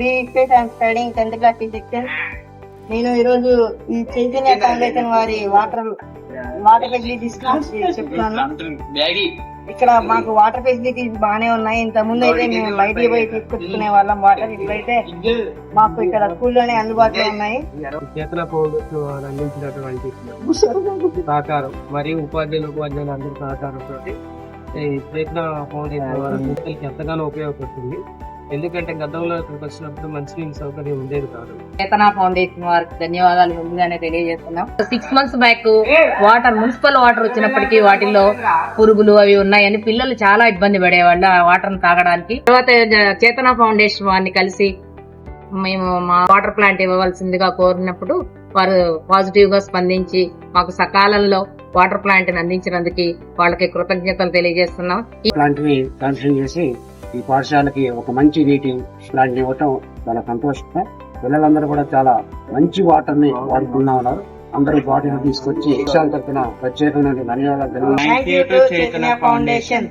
Deekshith and studying tenth class section. నేను ఈరోజు ఈ చైతన్య ఫౌండేషన్ వారి వాటర్ వాటర్ ఫెసిలిటీస్ గురించి చెప్తున్నాను. ఇక్కడ మాకు వాటర్ ఫెసిలిటీస్ బాగానే ఉన్నాయి. ఇంత ముందు అయితే మేము బయటికి పోయి తీసుకొచ్చుకునే వాళ్ళం వాటర్ ఇప్పుడైతే మాకు ఇక్కడ స్కూల్లోనే అందుబాటులో ఉన్నాయి. అందించినటువంటి సహకారం మరియు ఉపాధ్యాయులు ఉపాధ్యాయులు అందరి సహకారంతో ఈ ప్రయత్న ఫౌండేషన్ వారి పిల్లలకి ఎంతగానో ఉపయోగపడుతుంది. ఎందుకంటే గతంలో ఇక్కడికి వచ్చినప్పుడు మంచినీళ్ళ సౌకర్యం ఉండేది కాదు. చేతనా ఫౌండేషన్ వారికి ధన్యవాదాలు ముందుగానే తెలియజేస్తున్నాం. Six months back water municipal water వచ్చినప్పటికీ వాటిల్లో పురుగులు అవి ఉన్నాయని పిల్లలు చాలా ఇబ్బంది పడేవాళ్ళు ఆ వాటర్ తాగడానికి. తర్వాత చేతనా ఫౌండేషన్ వారిని కలిసి మేము మా వాటర్ ప్లాంట్ ఇవ్వవలసిందిగా కోరినప్పుడు వారు పాజిటివ్గా స్పందించి మాకు సకాలంలో వాటర్ ప్లాంట్ అందించినందుకు వాళ్ళకి కృతజ్ఞతలు తెలియజేస్తున్నాం. ఇలాంటివి కన్సిడర్ చేసి ఈ పాఠశాలకి ఒక మంచి నీటి ప్లాంట్ ఇవ్వటం చాలా సంతోషంగా పిల్లలందరూ కూడా చాలా మంచి వాటర్ని వాడుకున్నా ఉన్నారు. అందరూ బాటిల్ తీసుకొచ్చి తరఫున ప్రత్యేకమైన ధన్యవాదాలు. ఫౌండేషన్